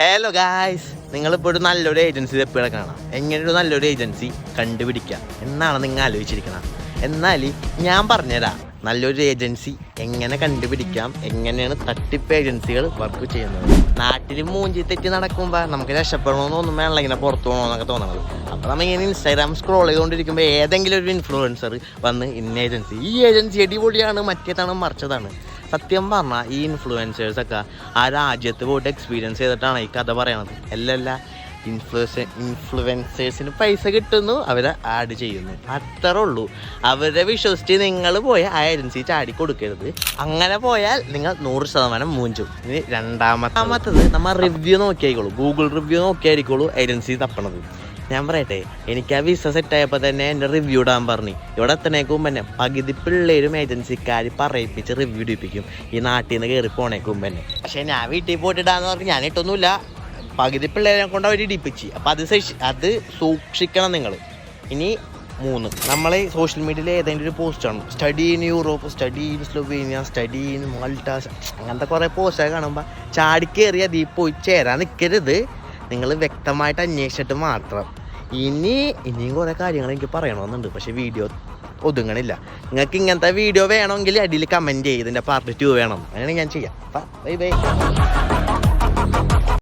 Hello guys നിങ്ങളിപ്പോൾ ഒരു നല്ലൊരു ഏജൻസി എപ്പോഴും കാണാം. എങ്ങനെ ഒരു നല്ലൊരു ഏജൻസി കണ്ടുപിടിക്കാം എന്നാണ് നിങ്ങൾ ആലോചിച്ചിരിക്കണം എന്നാൽ ഞാൻ പറഞ്ഞുതരാം. നല്ലൊരു ഏജൻസി എങ്ങനെ കണ്ടുപിടിക്കാം എങ്ങനെയാണ് തട്ടിപ്പ് ഏജൻസികൾ വർക്ക് ചെയ്യുന്നത്. നാട്ടിൽ മൂഞ്ചി തെറ്റി നടക്കുമ്പോൾ നമുക്ക് രക്ഷപ്പെടണമെന്ന് രക്ഷപ്പെടണമെന്നൊന്നും വേണമല്ല ഇങ്ങനെ പുറത്തു പോകണമെന്നൊക്കെ തോന്നണത്. അപ്പോൾ നമ്മൾ ഇങ്ങനെ ഇൻസ്റ്റാഗ്രാം സ്ക്രോൾ ചെയ്തുകൊണ്ടിരിക്കുമ്പോൾ ഏതെങ്കിലും ഒരു ഇൻഫ്ലുവൻസർ വന്ന് ഇന്ന ഏജൻസി ഈ ഏജൻസി അടിപൊളിയാണ് മറ്റേതാണ് മറിച്ചതാണ്. സത്യം പറഞ്ഞാൽ ഈ ഇൻഫ്ലുവൻസേഴ്സൊക്കെ ആ രാജ്യത്ത് പോയിട്ട് എക്സ്പീരിയൻസ് ചെയ്തിട്ടാണ് ഈ കഥ പറയണത്. അല്ലല്ല ഇൻഫ്ലുവൻസ് ഇൻഫ്ലുവൻസേഴ്സിന് പൈസ കിട്ടുന്നു അവരെ ആഡ് ചെയ്യുന്നു. അത്രേ ഉള്ളൂ. അവരെ വിശ്വസിച്ച് നിങ്ങൾ പോയ ആ ഏജൻസി ചാടി കൊടുക്കരുത്. അങ്ങനെ പോയാൽ നിങ്ങൾ നൂറ് ശതമാനം മൂഞ്ചും. ഇനി രണ്ടാമത്തെ നമ്മൾ റിവ്യൂ നോക്കിയായിക്കോളൂ. ഗൂഗിൾ റിവ്യൂ നോക്കിയായിരിക്കുള്ളൂ ഏജൻസി തപ്പണത്. ഞാൻ പറയട്ടെ എനിക്ക് ആ വിസ സെറ്റ് ആയപ്പോൾ തന്നെ എന്റെ റിവ്യൂ ഇടാൻ പറഞ്ഞു. ഇവിടെ എത്തണേക്കും പിന്നെ പകുതി പിള്ളേരും ഏജൻസിക്കാർ പറയിപ്പിച്ച് റിവ്യൂ ഇടിപ്പിക്കും. ഈ നാട്ടിൽ നിന്ന് കയറി പോണേക്കും പിന്നെ പക്ഷേ ഞാൻ വീട്ടിൽ പോയിട്ട് ഇടാന്ന് പറഞ്ഞ് ഞാൻ ഇട്ടൊന്നുമില്ല. പകുതി പിള്ളേരെ കൊണ്ട് അവർ ഇടിപ്പിച്ച്. അപ്പോൾ അത് അത് സൂക്ഷിക്കണം നിങ്ങൾ ഇനി മൂന്ന്. നമ്മൾ സോഷ്യൽ മീഡിയയിൽ ഏതെങ്കിലും ഒരു പോസ്റ്റാണ് study in Europe study in Slovenia study in മൾട്ടാസ് അങ്ങനത്തെ കുറേ പോസ്റ്റൊക്കെ കാണുമ്പോൾ ചാടിക്കേറി അതിൽ പോയി ചേരാൻ നിൽക്കരുത് നിങ്ങൾ വ്യക്തമായിട്ട് അന്വേഷിച്ചിട്ട് മാത്രം. ഇനി ഇനിയും കുറേ കാര്യങ്ങൾ എനിക്ക് പറയണമെന്നുണ്ട് പക്ഷേ വീഡിയോ ഒതുങ്ങണില്ല. നിങ്ങൾക്ക് ഇങ്ങനത്തെ വീഡിയോ വേണമെങ്കിൽ അടിയിൽ കമന്റ് ചെയ്ത് പാർട്ട് ടു വേണം. അങ്ങനെ ഞാൻ ചെയ്യാം. Bye bye